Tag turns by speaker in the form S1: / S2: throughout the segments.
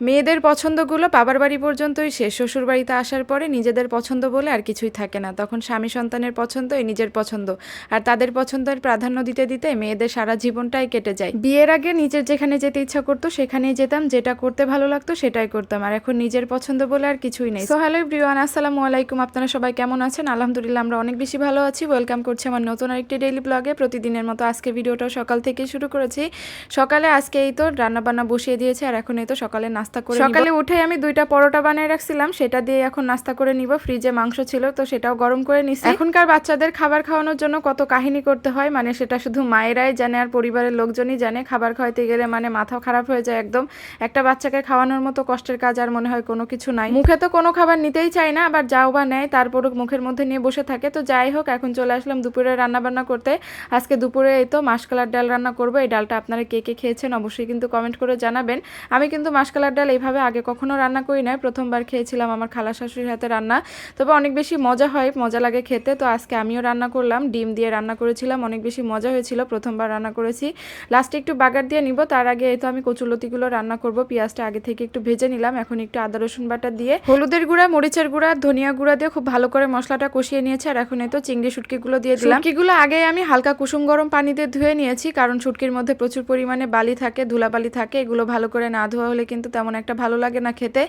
S1: মেয়েদের পছন্দগুলো বাবার বাড়ি পর্যন্তই শেষ শ্বশুর বাড়িতে আসার পরে নিজেদের পছন্দ বলে আর কিছুই থাকে না। তখন স্বামী সন্তানের পছন্দ এই নিজের পছন্দ। আর তাদের পছন্দের প্রাধান্য দিতে দিতে মেয়েদের সারা জীবনটাই কেটে যায়। বিয়ের আগে নিজের যেখানে যেতে ইচ্ছা করতো, সেখানেই যেতাম। যেটা করতে ভালো লাগতো, সেটাই করতাম। আর এখন নিজের পছন্দ বলে আর কিছুই নেই। সো হ্যালো ব্রিওয়ান আসসালামু আলাইকুম। আপনারা সবাই কেমন আছেন? আলহামদুলিল্লাহ, আমরা অনেক বেশি ভালো আছি। ওয়েলকাম করছি আমার নতুন আরেকটি ডেইলি ব্লগে প্রতিদিনের মতো আজকে ভিডিওটা সকাল থেকে শুরু করেছি। সকালে আজকে এই তো রান্না বান্না বসিয়ে দিয়েছে, আর এখন এই তো সকালে নাস্তা করে সকালে উঠে আমি দুইটা পরোটা বানিয়ে রাখছিলাম সেটা দিয়ে এখন নাস্তা করে নিব। ফ্রিজে মাংস ছিল তো সেটাও গরম করে নিছি। এখনকার বাচ্চাদের খাবার খাওয়ানোর জন্য কত কাহিনী করতে হয় মানে সেটা শুধু মায়েরাই জানে আর পরিবারের লোকজনই জানে। খাবার খাওয়াতে গেলে মানে মাথা খারাপ হয়ে যায় একদম। একটা বাচ্চাকে খাওয়ানোর মতো কষ্টের কাজ আর মনে হয় কোনো কিছু নাই। মুখে তো কোনো খাবার নিতেই চায় না আবার যাও বা নেয় তারপরও মুখের মধ্যে নিয়ে বসে থাকে। তো যাই হোক এখন চলে আসলাম দুপুরে রান্না বান্না করতে। আজকে দুপুরে এই তো মাসকালার ডাল রান্না করব। এই ডালটা আপনারা কে কে খেয়েছেন অবশ্যই কিন্তু কমেন্ট করে জানাবেন। আমি কিন্তু মাসকালার ডাল এইভাবে আগে কখনো রান্না করি নাই। প্রথমবার খেয়েছিলাম আমার খালা শাশুড়ির হাতে রান্না। তবে অনেক বেশি মজা হয়, মজা লাগে খেতে। তো আজকে আমিও রান্না করলাম, ডিম দিয়ে রান্না করেছিলাম, অনেক বেশি মজা হয়েছিল, প্রথমবার রান্না করেছি। লাস্টে একটু বাগার দিয়ে নিব, তার আগে এই তো আমি কচুলতিগুলো রান্না করব, পেঁয়াজটা আগে থেকে একটু ভেজে নিলাম, এখন একটু আদা, রসুন বাটা দিয়ে। হলুদের গুঁড়া, মরিচের গুঁড়া, ধনিয়া গুঁড়া দিয়ে খুব ভালো করে মশলাটা কষিয়ে নিয়েছে, আর এখন এই তো চিংড়ি শুটকিগুলো দিয়ে দিলাম। শুটকিগুলো আগে আমি হালকা কুসুম গরম পানি দিয়ে ধুয়ে নিয়েছি, কারণ শুটকির মধ্যে প্রচুর পরিমাণে বালি থাকে, ধুলাবালি থাকে, এগুলো ভালো করে না ধোয়া হলে কিন্তু তেমন একটা ভালো লাগে না খেতে।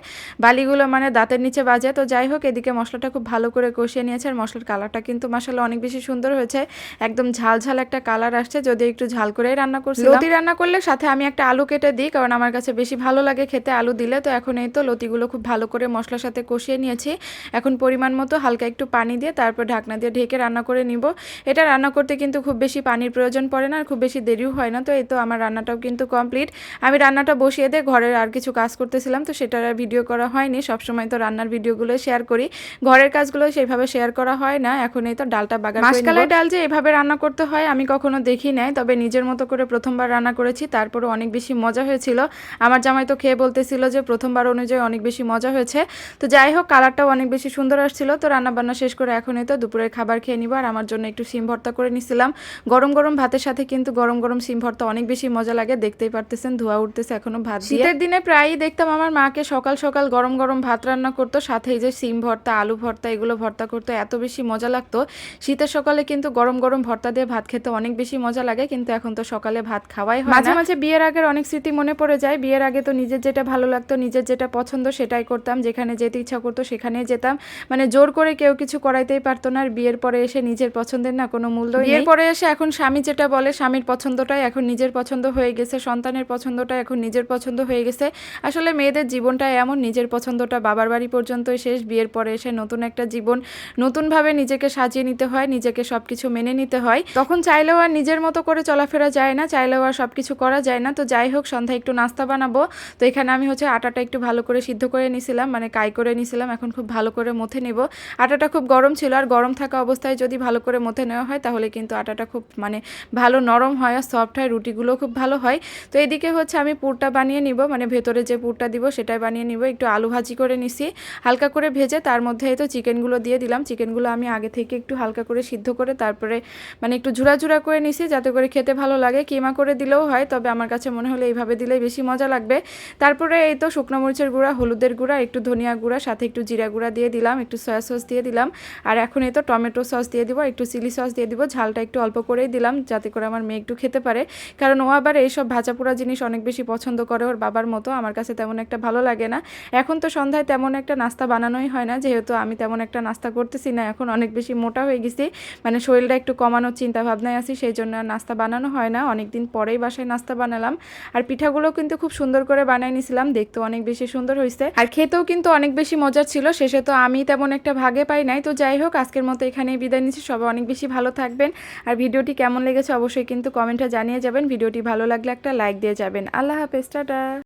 S1: বালিগুলো মানে দাঁতের নিচে বাজে, তো যাই হোক, এদিকে মশলাটা খুব ভালো করে কষিয়ে নিয়েছে আর মশলার কালারটা কিন্তু মশলা অনেক বেশি সুন্দর হয়েছে। একদম ঝাল ঝাল একটা কালার আসছে, যদি একটু ঝাল করেই রান্না করছি লতি রান্না করলে সাথে আমি একটা আলু কেটে দিই, কারণ আমার কাছে বেশি ভালো লাগে খেতে আলু দিলে, তো এখন এই তো লতিগুলো খুব ভালো করে মশলার সাথে কষিয়ে নিয়েছি। এখন পরিমাণ মতো হালকা একটু পানি দিয়ে তারপর ঢাকনা দিয়ে ঢেকে রান্না করে নিব। এটা রান্না করতে কিন্তু খুব বেশি পানির প্রয়োজন পড়ে না আর খুব বেশি দেরিও হয় না, তো এই তো আমার রান্নাটাও কিন্তু কমপ্লিট। আমি রান্নাটা বসিয়ে দিয়ে ঘরের আর কিছু কাজ করতেছিলাম তো সেটার আর ভিডিও করা হয়নি। সবসময় তো রান্নার ভিডিওগুলো শেয়ার করি। ঘরের কাজগুলো সেইভাবে শেয়ার করা হয় না। এখন এই তো ডালটা বাগান মাসকালের ডাল যে এভাবে রান্না করতে হয় আমি কখনো দেখি নাই। তবে নিজের মতো করে প্রথমবার রান্না করেছি তারপরে অনেক বেশি মজা হয়েছিল। আমার জামাই তো খেয়ে বলতেছিল যে প্রথমবার অনুযায়ী অনেক বেশি মজা হয়েছে। তো যাই হোক কালারটাও অনেক বেশি সুন্দর আসছিল। তো রান্না বান্না শেষ করে এখন এই তো দুপুরের খাবার খেয়ে নিব। আর আমার জন্য একটু সিম ভর্তা করে নিছিলাম। গরম গরম ভাতের সাথে কিন্তু গরম গরম সিম ভর্তা অনেক বেশি মজা লাগে। দেখতেই পারতেছেন ধোয়া উঠতেছে এখনও ভাত শীতের দিনে প্রায়ই দেখতাম আমার মাকে সকাল সকাল গরম গরম ভাত রান্না করতো সাথে এই যে সিম ভর্তা আলু ভর্তা এগুলো ভর্তা করতো এত বেশি মজা লাগতো। শীতের সকালে কিন্তু গরম গরম ভর্তা দিয়ে ভাত খেতে অনেক বেশি মজা লাগে কিন্তু এখন তো সকালে ভাত খাওয়াই হয় মাঝে মাঝে বিয়ের আগের অনেক স্মৃতি মনে পড়ে যায়। বিয়ের আগে তো নিজের যেটা ভালো লাগতো নিজের যেটা পছন্দ সেটাই করতাম। যেখানে যেতে ইচ্ছা করতো সেখানেই যেতাম। মানে জোর করে কেউ কিছু করাইতেই পারতো না আর বিয়ের পরে এসে নিজের পছন্দের না কোনো মূল্য বিয়ের পরে এসে এখন স্বামী যেটা বলে স্বামীর পছন্দটাই এখন নিজের পছন্দ হয়ে গেছে সন্তানের পছন্দটা এখন নিজের পছন্দ হয়ে গেছে। আসলে মেয়েদের জীবনটা এমন, নিজের পছন্দটা বাবার বাড়ি পর্যন্তই শেষ, বিয়ের পরে এসে নতুন একটা জীবন, নতুনভাবে নিজেকে সাজিয়ে নিতে হয়, নিজেকে সবকিছু মেনে নিতে হয়। তখন চাইলেও আর নিজের মতো করে চলাফেরা যায় না, চাইলেও আর সবকিছু করা যায় না। তো যাই হোক, সন্ধ্যায় একটু নাস্তা বানাবো। তো এখানে আমি হচ্ছে আটাটা একটু ভালো করে সিদ্ধ করে নিছিলাম মানে কাই করে নিছিলাম, এখন খুব ভালো করে মথে নেব। আটাটা খুব গরম ছিল, আর গরম থাকা অবস্থায় যদি ভালো করে মথে নেওয়া হয়, তাহলে কিন্তু আটাটা খুব মানে ভালো নরম হয়, আর সফট হয় রুটিগুলো খুব ভালো হয়। তো এদিকে হচ্ছে আমি পুরটা বানিয়ে নিব মানে ভেতরে যে পুরটা দিব, সেটাই বানিয়ে নিব। একটু আলু ভাজি করে নিছি। হালকা করে ভেজে তার মধ্যে তো চিকেনগুলো দিয়ে দিলাম। চিকেনগুলো আমি আগে থেকে একটু হালকা করে সিদ্ধ করে তারপরে মানে একটু ঝুড়া ঝুড়া করে নিছি যাতে করে খেতে ভালো লাগে। কিমা করে দিলেও হয়, তবে আমার কাছে মনে হলো এইভাবে দিলে বেশি মজা লাগবে। তারপরে এই তো শুকনো মরিচের গুঁড়া, হলুদের গুঁড়া, একটু ধনিয়া গুঁড়া, সাথে একটু জিরা গুঁড়া দিয়ে দিলাম, একটু সয়া সস দিয়ে দিলাম। আর এখন এই তো টমেটো সস দিয়ে দিব, একটু চিলি সস দিয়ে দিব। ঝালটা একটু অল্প করেই দিলাম যাতে করে আমার মেয়ে একটু খেতে পারে। কারণ ও আবার এইসব ভাজা পোড়া জিনিস অনেক বেশি পছন্দ করে ওর বাবার মতো। আমার কাছে তেমন একটা ভালো লাগে না। এখন তো সন্ধ্যায় তেমন একটা নাস্তা বানানোই হয় না, যেহেতু আমি তেমন একটা নাস্তা করতেছি না, এখন অনেক বেশি মোটা হয়ে গেছি। মানে শরীরটা একটু কমানোর চিন্তা ভাবনায় আছি, সেই জন্য আর নাস্তা বানানো হয় না। অনেক দিন পরেই বাসায় নাস্তা বানালাম। আর পিঠাগুলো কিন্তু খুব সুন্দর করে বানাই নিছিলাম, দেখতেও অনেক বেশি সুন্দর হয়েছে আর খেতেও কিন্তু অনেক বেশি মজার ছিল, শেষে তো আমি তেমন একটা ভাগে পাই নাই। তো যাই হোক, আজকের মতো এখানেই বিদায় নিচ্ছি। সবাই অনেক বেশি ভালো থাকবেন। আর ভিডিওটি কেমন লেগেছে অবশ্যই কিন্তু কমেন্টে জানিয়ে যাবেন। ভিডিওটি ভালো লাগলে একটা লাইক দিয়ে যাবেন। আল্লাহ হাফেজ, টাটা।